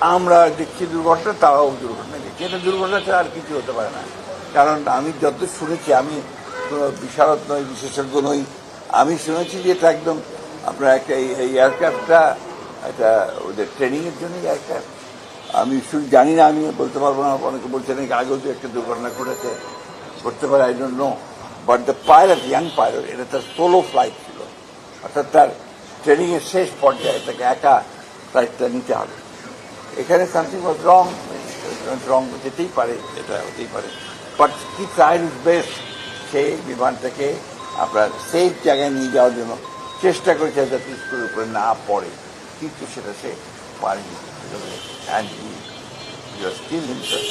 আমরা দেখছি দুর্ঘটনা, তারাও দুর্ঘটনা দেখছি। এটা দুর্ঘটনা ছাড়া আর কিছু হতে পারে না। কারণ আমি যত শুনেছি, আমি বিশারদ নই, বিশেষজ্ঞ নই। আমি শুনেছি যে এটা একদম আপনার একটা এই- এয়ারক্রাফটটা একটা ওদের ট্রেনিংয়ের জন্য এয়ারক্রাফট আমি শুধু জানি না, আমি বলতে পারব না, অনেকে বলছে নাকি আগেও তো একটা দুর্ঘটনা ঘটেছে। করতে পারে I don't know but the pilot young pilot এটা তার সোলো ফ্লাইট ছিল। অর্থাৎ তার ট্রেনিংয়ের শেষ পর্যায়ে তাকে একা ফ্লাইটটা নিতে হবে। এখানে সামথিং ওয়াজ রং রং যেতেই পারে, এটা হতেই পারে। বাট কি ট্রাইল ইজ বেস্ট সেই বিমানটাকে আপনার সেফ জায়গায় নিয়ে যাওয়ার জন্য চেষ্টা করেছে যাতে স্কুলের উপরে না পড়ে। কিন্তু সেটা সে পারেনি। অ্যান্ড স্টিল হিমসেলফ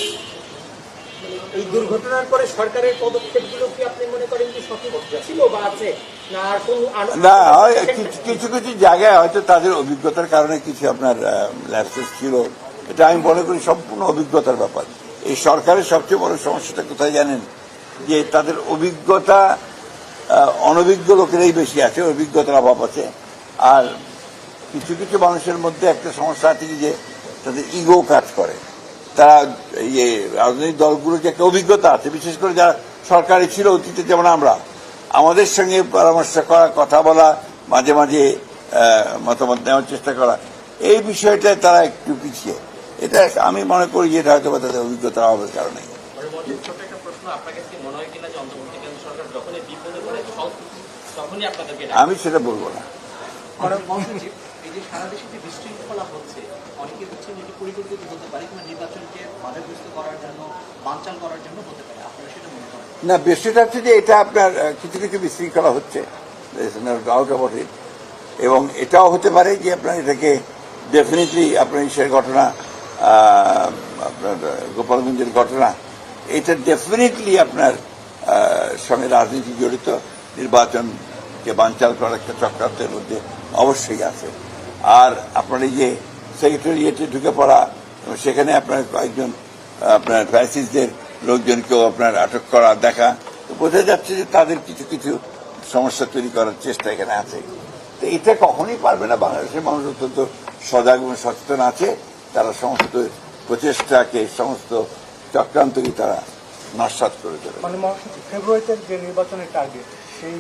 এই দুর্ঘটনার পরে সরকারের পদক্ষেপগুলো কি আপনি মনে করেন যে সঠিক ছিল বা আছে? না কিছু কিছু জায়গায় হয়তো তাদের অভিজ্ঞতার কারণে কিছু আপনার ল্যাপসেস ছিল। এটা আমি মনে করি সম্পূর্ণ অভিজ্ঞতার ব্যাপার। এই সরকারের সবচেয়ে বড় সমস্যাটা কোথায় জানেন? যে তাদের অভিজ্ঞতা অনভিজ্ঞ লোকেরাই বেশি আছে, অভিজ্ঞতার অভাব আছে। আর কিছু কিছু মানুষের মধ্যে একটা সমস্যা আছে যে তাদের ইগো কাজ করে। তারা ইয়ে রাজনৈতিক দলগুলোর যে একটা অভিজ্ঞতা আছে বিশেষ করে যারা সরকারি ছিল অতীতে যেমন আমরা আমাদের সঙ্গে পরামর্শ করা কথা বলা মাঝে মাঝে মতামত নেওয়ার চেষ্টা করা এই বিষয়টায় তারা একটু পিছিয়ে। এটা আমি মনে করি যে এটা হয়তো বা তাদের অভিজ্ঞতার অভাবের কারণে। পরবর্তী ছোট একটা প্রশ্ন আপনার কাছে কি মনে হয় কিনা যে অন্তর্বর্তীকালীন সরকার যখনই বিপদে পড়ে সব তখনই আপনাদেরকে ডাকে? আমি সেটা বলব না। এই যে সারা দেশে যে বিশৃঙ্খলা হচ্ছে, অনেকে এটি হতে পারে কিংবা নির্বাচনকে বাধাগ্রস্ত করার জন্য, বানচাল করার জন্য হতে পারে। আপনারা সেটা মনে করেন? না বেশিটা হচ্ছে যে এটা আপনার কিছু কিছু বিশৃঙ্খলা হচ্ছে এবং এটাও হতে পারে যে আপনার এটাকে ডেফিনেটলি আপনার ইসের ঘটনা আপনার গোপালগঞ্জের ঘটনা, এটা ডেফিনেটলি আপনার সঙ্গে রাজনীতি জড়িত, নির্বাচনকে বানচাল করার একটা চক্রান্তের মধ্যে অবশ্যই আছে। আর আপনার এই যে সেক্রেটারিয়েটে ঢুকে পড়া, সেখানে আপনার কয়েকজন, আপনার ক্রাইসিসদের লোকজনকেও আপনার আটক করা দেখা। বোঝা যাচ্ছে যে তাদের কিছু কিছু সমস্যা তৈরি করার চেষ্টা এখানে আছে। তো এটা কখনোই পারবে না। বাংলাদেশের মানুষ অত্যন্ত সজাগ এবং সচেতন আছে। তারা সমস্ত প্রচেষ্টাকে, সমস্ত চক্রান্তকে তারা নস্বাত করে দেবে মানে ফেব্রুয়ারিতে যে নির্বাচনের টার্গেট সেই